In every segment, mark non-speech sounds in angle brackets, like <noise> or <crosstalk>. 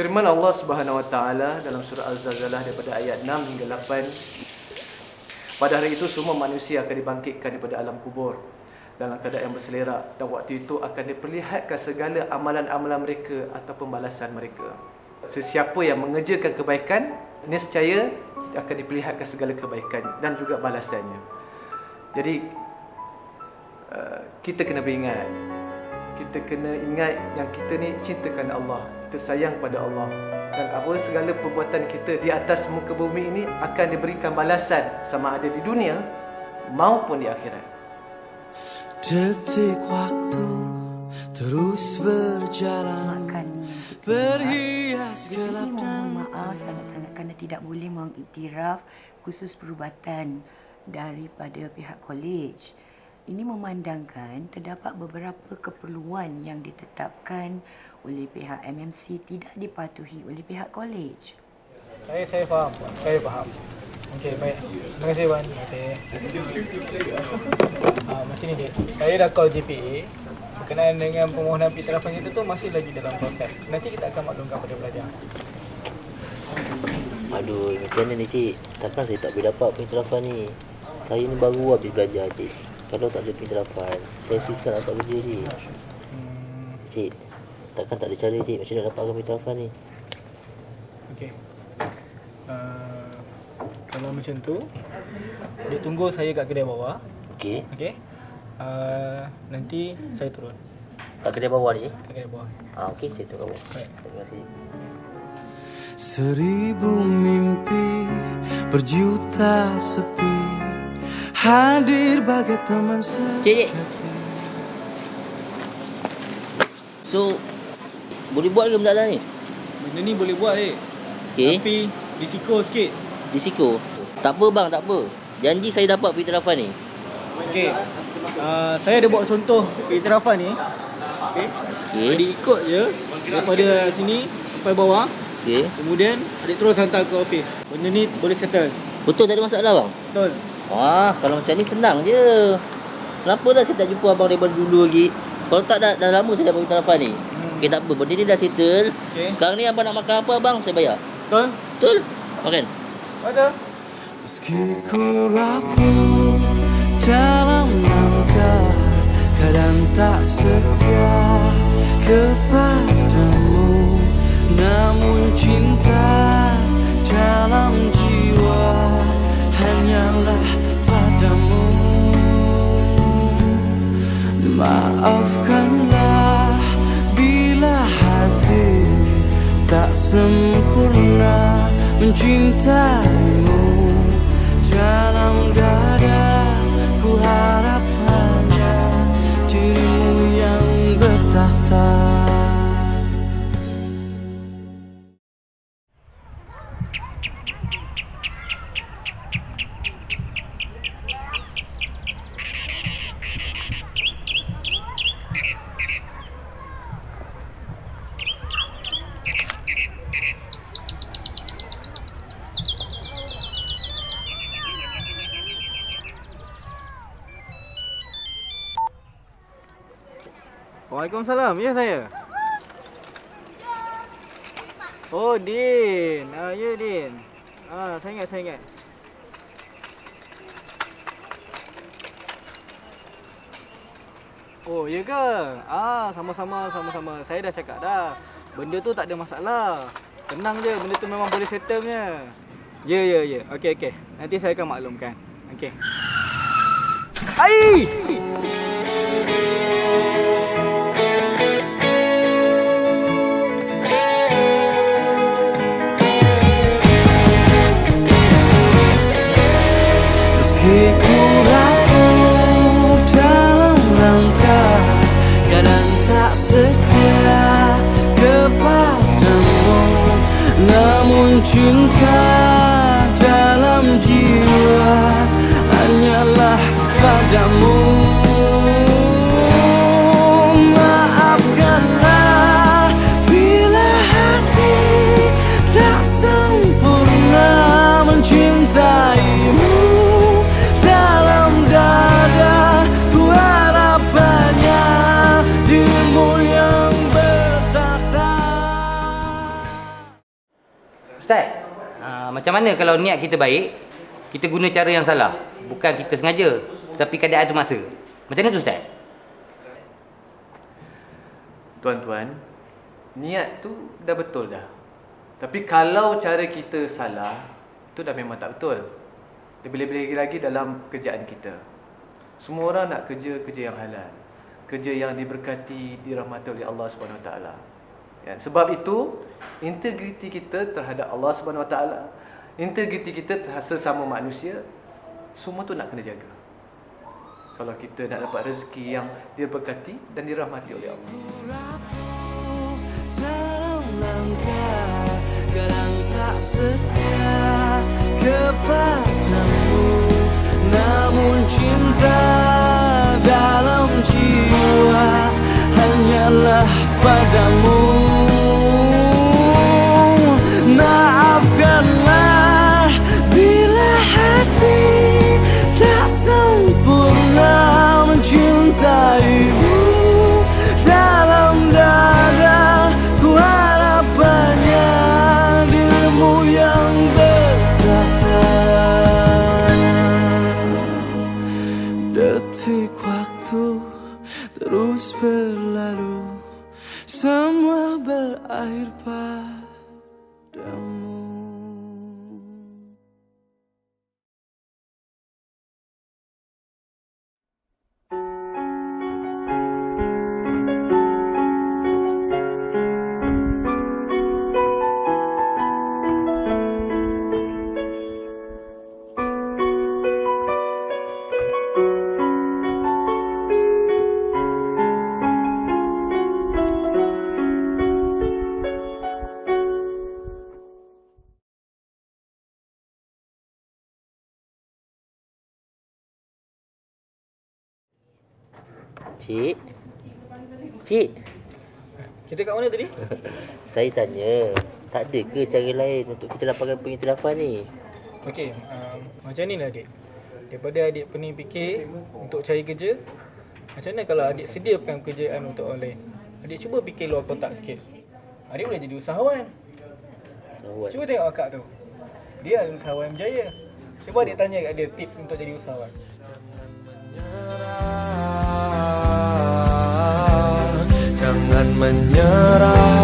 Firman Allah Subhanahu Wa Taala dalam surah Al-Zalzalah daripada ayat 6 hingga 8 Pada hari itu semua manusia akan dibangkitkan daripada alam kubur dalam keadaan yang berselerak dan waktu itu akan diperlihatkan segala amalan-amalan mereka atau pembalasan mereka. Sesiapa yang mengerjakan kebaikan nescaya akan diperlihatkan segala kebaikan dan juga balasannya. Jadi uh, kita kena beringat kita kena ingat yang kita ni cintakan Allah kita sayang pada Allah. Dan apa segala perbuatan kita di atas muka bumi ini akan diberikan balasan sama ada di dunia maupun di akhirat. Detik waktu terus berjalan Berhias gelap dan mohon maaf sangat-sangat kerana tidak boleh mengiktiraf khusus perubatan daripada pihak kolej. Ini memandangkan terdapat beberapa keperluan yang ditetapkan oleh pihak MMC tidak dipatuhi oleh pihak kolej. Saya saya faham. Saya faham. Okey, baik. Terima kasih Wan. Terima kasih. Ha, macam ni dek. Saya dah call JPA berkenaan dengan permohonan piktirafan kita tu masih lagi dalam proses. Nanti kita akan maklumkan pada pelajar. Aduh, macam mana ni cik? Takkan saya tak boleh dapat pengiktirafan ni? Saya ni baru habis belajar cik. Kalau tak ada pengiktirafan, saya susah nak dapat kerja cik. Hmm, Cik, takkan tak ada cara cik macam mana dapatkan pengiktirafan ni? okey. Uh, kalau macam tu, dia tunggu saya kat kedai bawah. Okey. Okey. Uh, nanti saya turun Kat kedai bawah ni? kat kedai bawah. Ah, okey, saya tunggu. Baik. Terima kasih. Seribu mimpi berjuta sepi Hadir bagai teman sejati So, boleh buat ke benda ni? Benda ni boleh buat eh. Okey. Tapi risiko sikit. Risiko. Tak apa bang, tak apa. Janji saya dapat pengiktirafan ni. Okey. Uh, saya ada buat contoh iktirafan ni. Okey. Okey. Adik ikut je daripada sini sampai bawah. Okey. Kemudian adik terus hantar ke office. Benda ni boleh settle. Betul tak ada masalah bang? Betul. Wah, kalau macam ni senang je. Kenapa dah saya tak jumpa abang daripada dulu lagi? Kalau tak dah, dah lama saya dapat pengiktirafan ni. Hmm. Okey, tak apa. Benda ni dah settle. Okey. Sekarang ni abang nak makan apa abang? Saya bayar. Betul? Betul? Makan. Betul. Meski ku rapuh dalam langkah Kadang tak setia kepadamu Namun cinta dalam cinta. Waalaikumsalam. Ya saya. Oh, Din. Ah, ya Din. Ah, saya ingat, saya ingat. Oh, ya ke? Ah, sama-sama, sama-sama. Saya dah cakap dah. Benda tu tak ada masalah. Tenang je, benda tu memang boleh settle punya. Ya, ya, ya. Okey, okey. Nanti saya akan maklumkan. Okey. Ai! Macam mana kalau niat kita baik, kita guna cara yang salah. Bukan kita sengaja, tapi keadaan tu masa. Macam mana tu Ustaz? Tuan-tuan, niat tu dah betul dah. Tapi kalau cara kita salah, itu dah memang tak betul. Lebih-lebih lagi dalam kerjaan kita. Semua orang nak kerja kerja yang halal. Kerja yang diberkati, dirahmati oleh Allah Taala. Ya, sebab itu integriti kita terhadap Allah Subhanahu Wa Taala, integriti kita sesama manusia, semua tu nak kena jaga. Kalau kita nak dapat rezeki yang diberkati dan dirahmati oleh Allah. dalam langkah Kadang tak setia Cik. Cik. Kita kat mana tadi? <laughs> Saya tanya, tak ada ke cara lain untuk kita dapatkan pengiktirafan ni? Okey, um, macam ni lah adik. Daripada adik pening fikir untuk cari kerja, macam mana kalau adik sediakan pekerjaan untuk orang lain? Adik cuba fikir luar kotak sikit. Adik boleh jadi usahawan. Sahabat. Cuba tengok akak tu. Dia usahawan berjaya. Cuba adik tanya kat dia tips untuk jadi usahawan. Menyerah,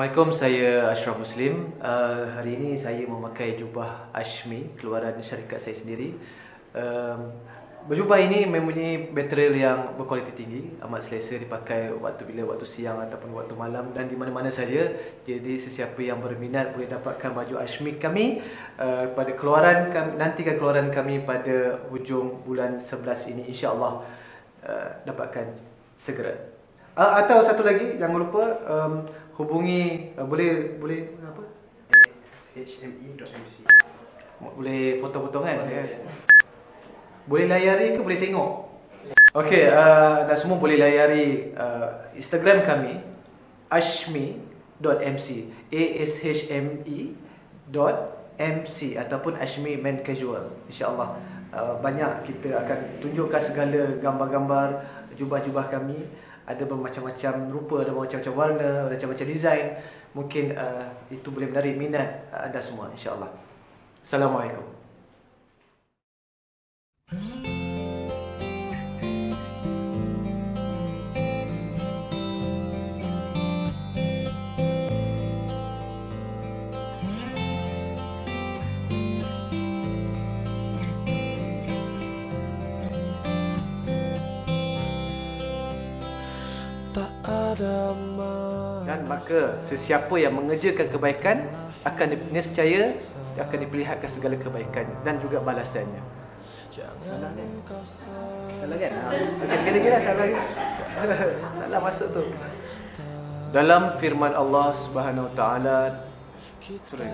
Assalamualaikum, saya Ashraf Muslim. Uh, hari ini saya memakai jubah Ashmi, keluaran syarikat saya sendiri. Um, berjubah ini mempunyai material yang berkualiti tinggi, amat selesa dipakai waktu bila waktu siang ataupun waktu malam dan di mana-mana saja. Jadi sesiapa yang berminat boleh dapatkan baju Ashmi kami uh, pada keluaran kami, nantikan keluaran kami pada hujung bulan 11 ini insya-Allah uh, dapatkan segera. Uh, atau satu lagi jangan lupa um, hubungi uh, boleh boleh apa? hme.mc Boleh potong-potong kan? Ya. Boleh layari ke boleh tengok? Okey, uh, dan semua boleh layari uh, Instagram kami ashmi.mc a s h m e dot mc ataupun ashmi men casual insyaallah uh, banyak kita akan tunjukkan segala gambar-gambar jubah-jubah kami ada bermacam-macam rupa ada bermacam-macam warna ada macam-macam design. Mungkin uh, itu boleh menarik minat uh, anda semua insyaallah. Assalamualaikum maka sesiapa yang mengerjakan kebaikan akan niscaya akan diperlihatkan segala kebaikan dan juga balasannya. Salah kan? Salah kan? Okey sekali lagi lah salah lagi. salah masuk tu. Dalam firman Allah Subhanahu Wa Taala surah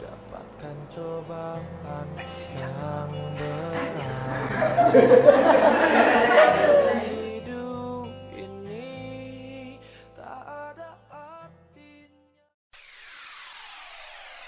dapatkan cobaan yang berat <laughs>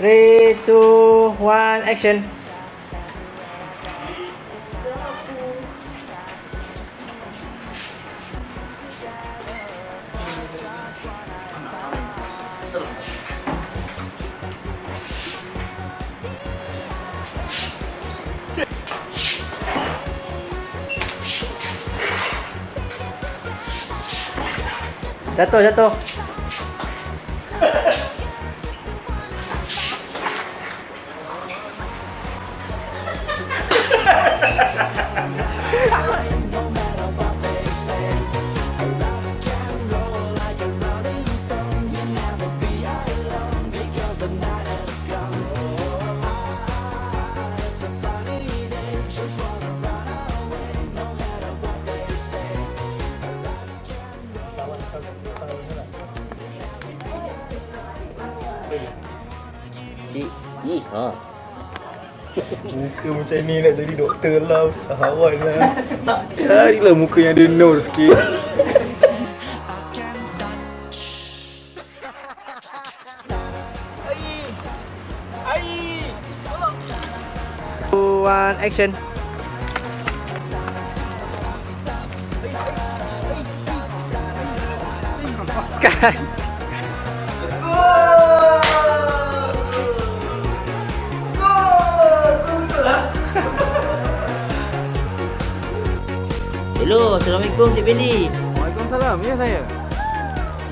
3, 2, 1, action! Jatuh, jatuh. Cik, ih, ha. Muka macam ni nak jadi doktor lah Usahawan lah. Carilah muka yang ada nur sikit. One action. Kan Assalamualaikum Cik Fendi. Waalaikumsalam, ya saya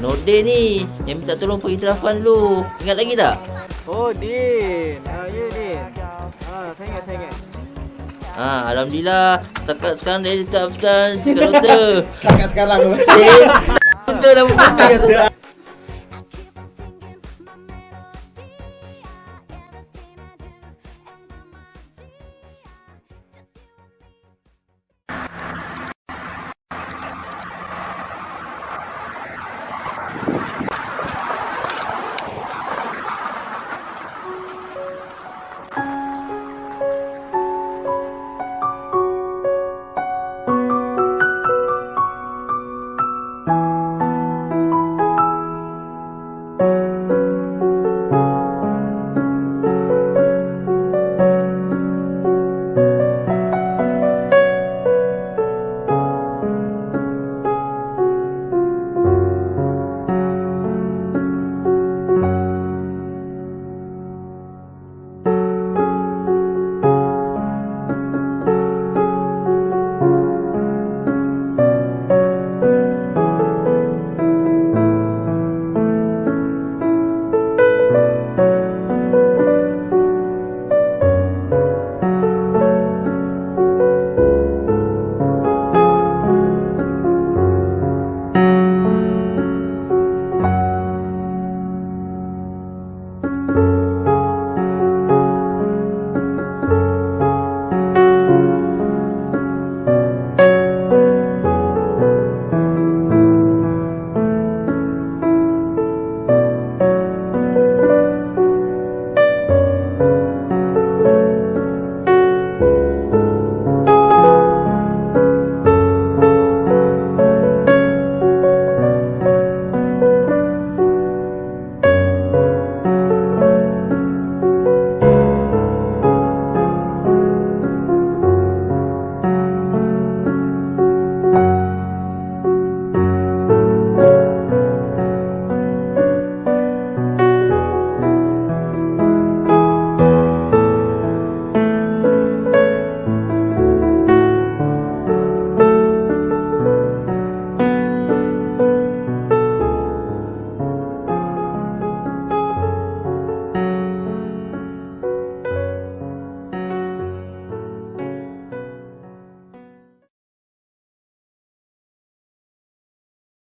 Nordin ni yang minta tolong pengiktirafan dulu. Ingat lagi tak? Oh Din Ah ya Din Ah saya ingat saya ingat Ha, Alhamdulillah. Setakat sekarang dia tetapkan cakap doktor. Setakat sekarang betul dah bukan yang susah.